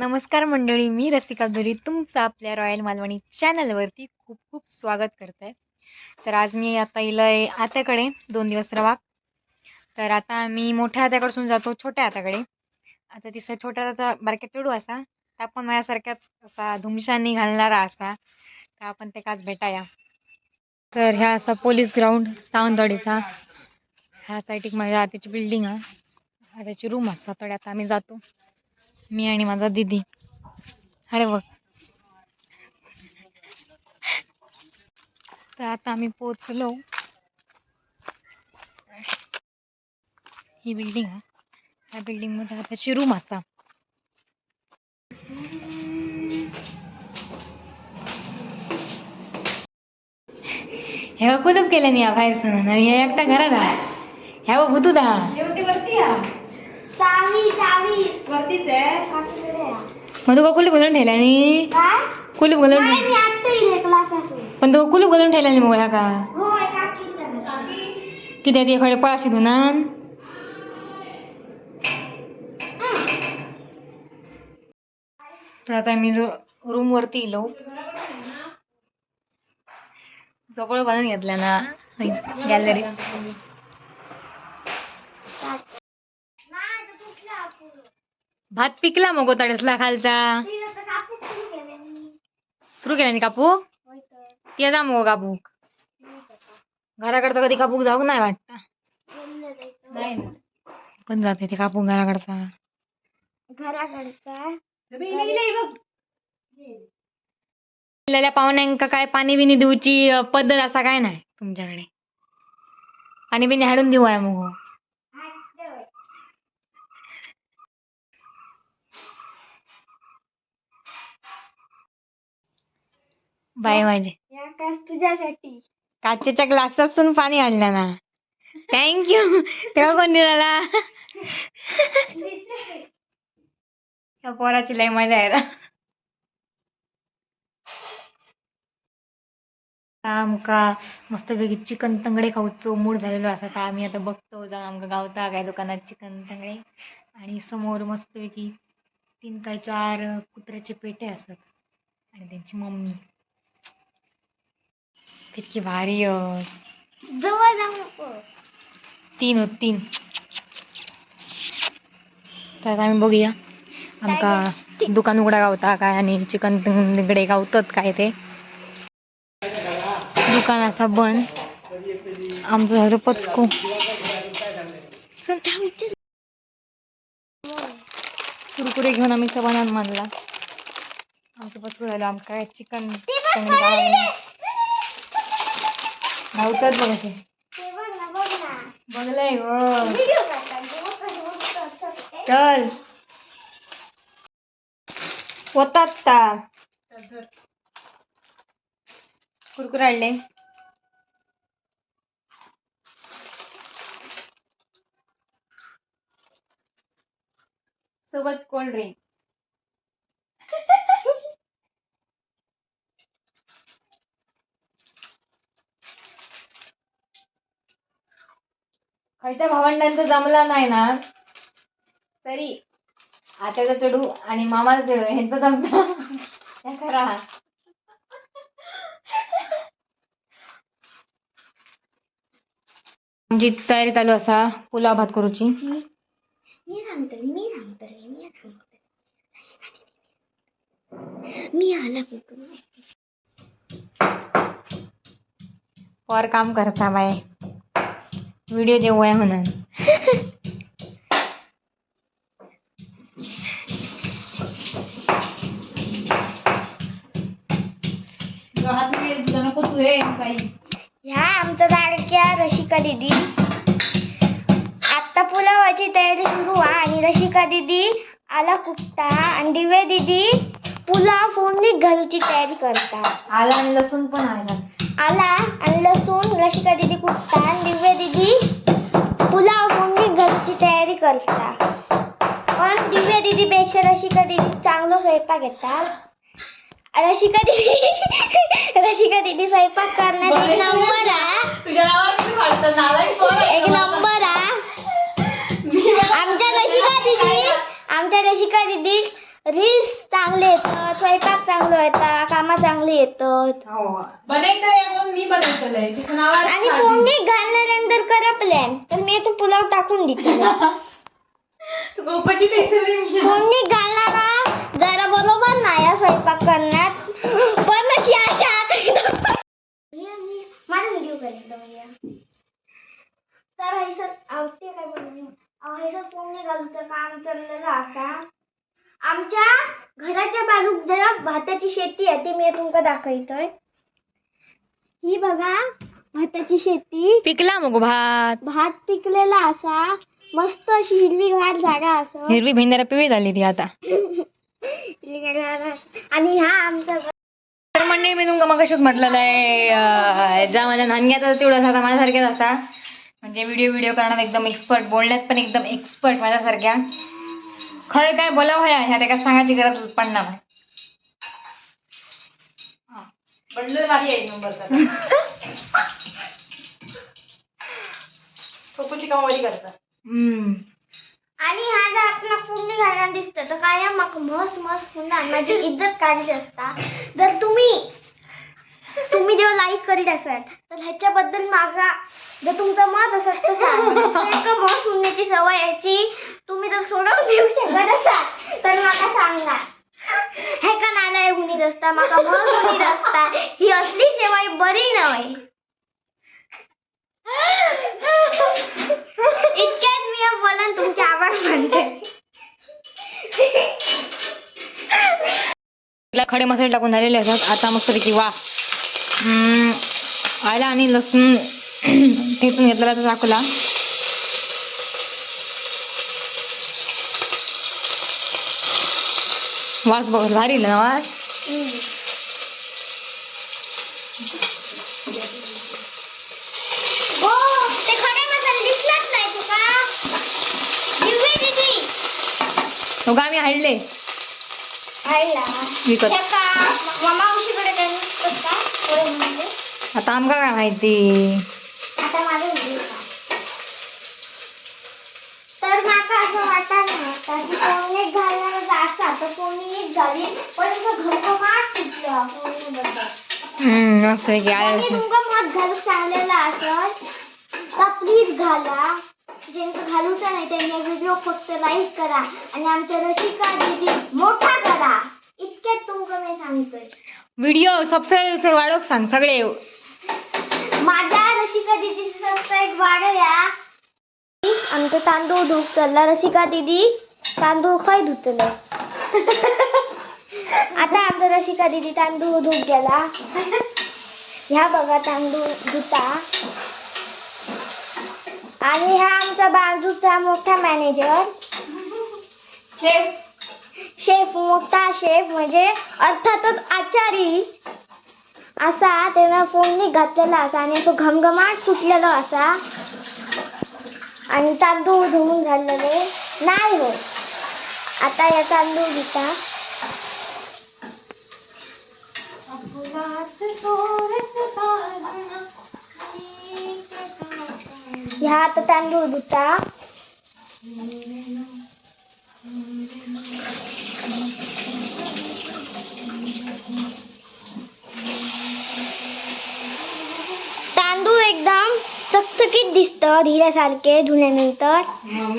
नमस्कार मंडळी मी रसिका दुरी तुमचं आपल्या रॉयल मालवणी चॅनलवरती खूप खूप स्वागत करत आहे तर आज मी आता इलंय आत्याकडे दोन दिवस रवाक तर आता मी मोठ्या हात्याकडसून जातो छोट्या आत्याकडे. आता तिचा छोट्या हाताचा बारक्या चढू असा तर आपण माझ्यासारख्याच असा धुमशानी घालणारा असा तर आपण ते काच भेटाया. तर ह्या असा पोलीस ग्राउंड सावंतवाडीचा. ह्या साईड एक माझ्या आत्याची बिल्डिंग आहे. आत्याची रूम असता तडे आता आम्ही जातो. मी आणि माझा दीदी. अरे बघ. तर आता आम्ही पोचलो ही बिल्डिंग आहे ह्या बिल्डिंगमध्ये त्याची रूम असा ह्या बघ कुलूप या नाही बाहेरसून आणि ह्या एकटा घरात आहे. ह्या बघ भूतू चावी चावी वरतीच आहे. काकीकडे आहे. मग तू कुलूप घालून ठेवला आणि काय? कुलूप घालून नाही मी आत्ता इले क्लास असून पण तो कुलूप घालून ठेवला नाही मग का? हो. किती ती खडे पळाशी धुनान तर आता मी रूम वरती इलो जवळ बांधून घेतल्या ना. गॅलरी नाही तर तुटला आपण. भात पिकला मग गोताडसला खालचा. सुरू केला कापूक? ते जा मग कापूक. घराकडचा कधी कापूक जाऊ नाही वाटत. नाही पण जाते ते कापूक घराकडचा. घराकडचा पाहुण्यांका काय पाणी बिनी देऊची पद्धत असा काय नाही तुमच्याकडे. पाणी बिनी हाडून देऊ आहे मग हा, ते होय. बाय माझे. तुझ्यासाठी. काचेच्या ग्लासातून पाणी आणलं ना. थँक्यू तेव्हा कोण दिला या पोराची लय मजा आहे आमका मस्तपैकी चिकन तंगडे खाऊचो मूड झालेलो असा का आम्ही आता बघतो जाऊन आमका गावता काय दुकानात चिकन तंगडे. आणि समोर मस्तपैकी तीन काय चार कुत्र्याचे पेटे असतात. आणि त्यांची मम्मी. तितकी भारी जवळ जाऊ नको. तीन होत तीन. तर आम्ही बघूया. आमका दुकान उघडा गावता काय आणि चिकन तिकडे गावतात काय ते. दुकान असा बंद. आमचं झालं पचको. कुरकुरे घेऊन आम्ही सबानात मानला. आमचं पचको झालं आमका काय चिकन गावतात बघ असे. ते बघ ना बघ ना. बघलंय छोटे. चल. होतात ता. कुरकुर आणले. सोबत कोल्ड ड्रिंक. खायच्या भावंडांचा जमला नाही ना तरी आत्याचा चढू आणि मामाचा चढू ह्यांचा जमता. त्या खरा आमची तयारी चालू असा पुलाव भात करूची. मी सांगतो मी सांगतो मी सांगतो. मी आला कुठून काम करता बाय व्हिडिओ देऊ आहे म्हणून. हे ह्या आमच्या लाडक्या रशिका दिदी. आत्ता पुलावाची तयारी सुरू आहे आणि रशिका दिदी आला कुपता आणि दिव्या दिदी पुलाव फोडणी घालूची तयारी करता आला आणि लसूण पण आहे आला आणि लसूण रशिका दिदी कुटता आणि दिव्या दिदी पुलाव फोडणी घालूची तयारी करता. पण दिव्या दिदी पेक्षा रशिका दिदी चांगला स्वयंपाक येतात रशिका दिदी रशिका दिदी स्वयंपाक करण्यात एक नंबर आहे? एक नंबर आहे. आमच्या रशिका दिदी आमच्या रशिका दिदी रील्स चांगले येतात स्वयंपाक चांगलं येतात कामं चांगली येतात हो. बनवतोय म्हणून मी बनवतोय. आहे आणि फोडणी करा प्लॅन तर मी तो पुलाव टाकून देते. गोपाची फोडणी घालणारा जरा बरोबर नाही हा स्वयंपाक करण्यात पण अशी आशा माझा व्हिडिओ तर हैसर आवडते काय बोलले हैसर फोडणी घालूचं काम चाललेलं असा आमच्या घराच्या बाजूक जरा भाताची शेती आहे ती मी तुमका दाखवतोय. ही बघा भाताची शेती. पिकला मग भात. भात पिकलेला असा मस्त अशी हिरवीगार जागा असं. हिरवी भेंडारा पिवळी झाली ती आता. हिरवीगार असं. आणि हा आमचा तर मंडळी मी तुमका मग कशीच म्हटलेलं आहे अं, जा माझ्या नानग्याचा तेवढाच आता माझ्यासारख्याच असा. म्हणजे व्हिडिओ व्हिडिओ करण्यात एकदम एक्सपर्ट बोलण्यात पण एकदम एक्सपर्ट माझ्यासारख्या. खरं काय बोलावं ह्या ह्या त्या सांगायची गरज पडणार नाही. भारी आहे नंबरचा खोकूची कामवाली करतात हम्म. आणि हा जर आपला फोडणी घालणार दिसतं तर काय मग मस मस पुन्हा माझी इज्जत काढली असता. जर तुम्ही करीत असाल तर ह्याच्याबद्दल माझा जर तुमचं मत असेल तर सांगा. म्हणजे मत सुनण्याची सवय याची तुम्ही जर सोडवून देऊ शकत असाल तर मला सांगा. हे का नालाय गुन्हीत असता? माका मत गुन्हीत असता. ही असली सेवा ही बरी नव्हे. इतक्यात मी बोलन तुमचे आभार मानते. खडे मसाले टाकून झालेले असतात. आता मस्त वा. आला आणि लसूण ठेचून घेतलेला तो टाकला वास बघ भारी ना वास? हो का? आम्ही हाडले. विकत. हे मामा उशीकडे आता आमका काय माहिती? आता माझं तर माका असं वाटत की कोणी घालणार असा तर कोणी पण सुटलं मस्त तुमका मत घालूक सांगलेलं असेल तर प्लीज घाला. ज्यांचं घालूचं नाही त्यांनी व्हिडिओ फक्त लाईक करा आणि आमच्या रसिका दीदी मोठा करा. इतक्यात तुमका मी सांगतोय व्हिडिओ सबस्क्राईब वाढवक सांग सगळे. माझ्या रसिका दीदीचे सबस्क्राईब वाढवया. आमचं तांदूळ धूप चालला. रसिका दीदी तांदूळ खय धुतले? आता आमचा रसिका दीदी तांदूळ धूप गेला. ह्या बघा तांदूळ धुता. आणि हा आमचा बाजूचा मोठा मॅनेजर शेफ शेफ मोठा शेफ म्हणजे अर्थातच आचारी. असा तेव्हा फोननी घातलेला असा आणि तो घमघमाट सुटलेला असा. आणि तांदूळ धुवून झालेले. नाही हो. आता या तांदूळ दिता ह्या आता तांदूळ धुता तांदूळ एकदम धीऱ्यासारखे धुल्यानंतर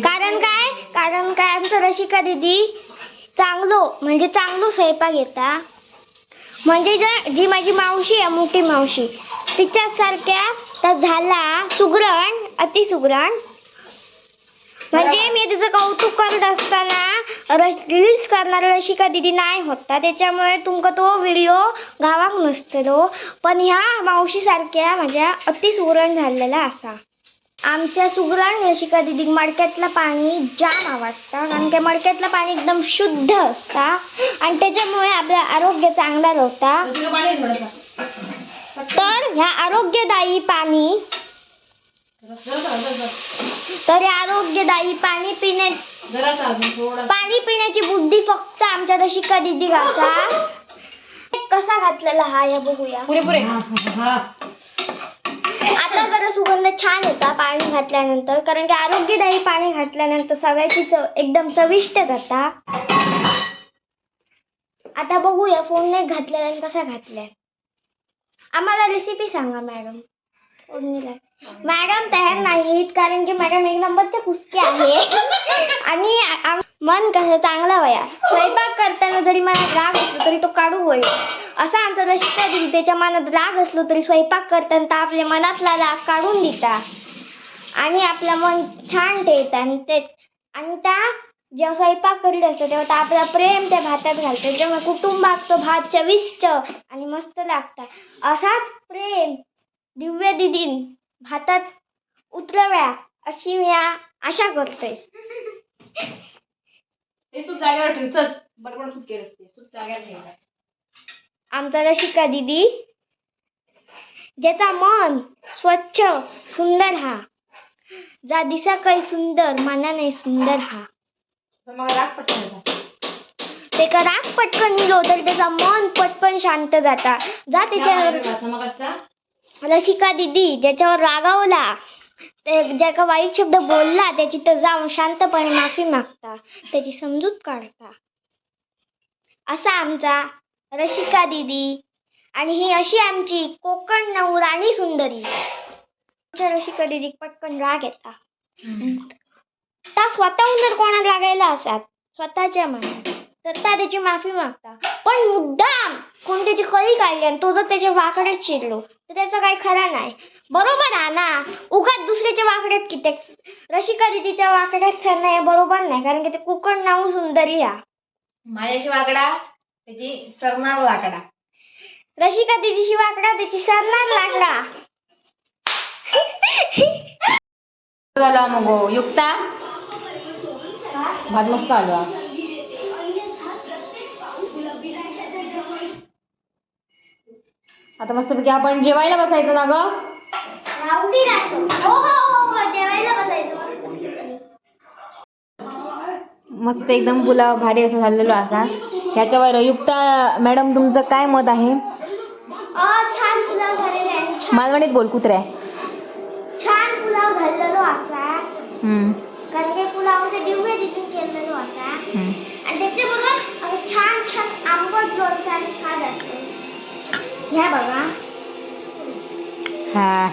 कारण काय? कारण काय? आमचं रशिका दीदी चांगलो म्हणजे चांगलो स्वयंपाक येता. म्हणजे ज्या जी माझी मावशी आहे मोठी मावशी तिच्यासारख्या तर झाला सुगरण अति सुगरण म्हणजे मी तिचं कौतुक करत असताना रील्स करणारा रशिका दिदी नाही होता. त्याच्यामुळे तुमका तो व्हिडिओ गावाक नसतलो. पण ह्या मावशी सारख्या माझ्या अति सुगरण झालेला असा. आमच्या सुगरण रशिका दिदी मडक्यातलं पाणी जाम आवडतं. कारण की मडक्यातलं पाणी एकदम शुद्ध असता. आणि त्याच्यामुळे आपलं आरोग्य चांगला राहता. तर ह्या आरोग्यदायी पाणी जरा जरा जरा तर या आरोग्यदायी पाणी पिण्या जरासा अजून थोडा पाणी पिण्याची बुद्धी फक्त आमच्या रशिका दिदी घासा कसा घातलेला हा या बघूया. पुरेपुरे आता जरा सुगंध छान होता पाणी घातल्यानंतर कारण की आरोग्यदायी पाणी घातल्यानंतर सगळ्याची चव एकदम चविष्ट जाता आता बघूया फोडणीत घातलेला आणि कसा घातलाय. आम्हाला रेसिपी सांगा मॅडम फोडणीला. मॅडम तयार नाहीत कारण की मॅडम एक नंबरचे कुस्के आहे. आणि मन कसं चांगला वया स्वयंपाक करताना जरी मला राग असलो तरी तो काढू होईल असा दिली त्याच्या मनात राग असलो तरी स्वयंपाक करताना आपल्या मनातला राग काढून देता. आणि आपलं मन छान ठेवतं आणि ते आणि त्या जेव्हा स्वयंपाक करीत असतो तेव्हा तर आपला प्रेम त्या भातात घालतो. जेव्हा कुटुंबात तो भात चविष्ट आणि मस्त लागतात असाच प्रेम दिव्य दिदीन भातात उतरव्या अशी मी आशा करतोय. हे जागेवर ठेव बरोबर सूप केलं असते. सुद्धा जागेवर ठेव. आमचा रशिका दिदी. ज्याचा मन स्वच्छ सुंदर हा. जा दिसा काही सुंदर मनाने सुंदर हा. ते का राग पटकन निघलो तर त्याचा मन पटकन शांत जाता. जा त्या त्याच्यावर. रशिका दिदी ज्याच्यावर रागावला ज्या का वाईट शब्द बोलला त्याची तर जाऊन शांतपणे माफी मागता त्याची समजूत काढता. असा आमचा रशिका दिदी. आणि ही अशी आमची कोकण नवराणी सुंदरी. आमच्या रशिका दिदी पटकन राग येता. त्या स्वतःहून जर कोणाला लागायला असतात स्वतःच्या मनात तर त्या त्याची माफी मागता. पण मुद्दाम कोण त्याची कळी काढली आणि तो जर त्याच्या वाकड्यात शिरलो तर त्याचा काही खरा नाही. बरोबर आहे ना? उगाच दुसऱ्याच्या वाकड्यात किती? रशिका दिदीच्या वाकड्यात सर नाही बरोबर नाही कारण की ते कोकण नाव सुंदरी हा माझ्याशी वाकडा. त्याची सरणार वाकडा रशिका दिदीशी वाकडा त्याची सरणार लागला झाला मग युक्ता. भात मस्त आलो हा. आता मस्तपैकी आपण जेवायला बसायचं ना ग? हो हो हो हो मस्त. मस्त एकदम पुलाव भारी असं झालेलो असा. ह्याच्यावर युक्ता मॅडम तुमचं काय मत आहे? छान पुलाव झालेला आहे. छान मालवणीत बोल कुत्र्या छान पुलाव झालेलो असा हम्म, कारण की पुलाव आमच्या दिव्य दिदीन केलेलो असा हम्म. आणि त्याच्याबरोबर असं छान छान आंबट लोणचं आणि खात असते ह्या बघा. हा.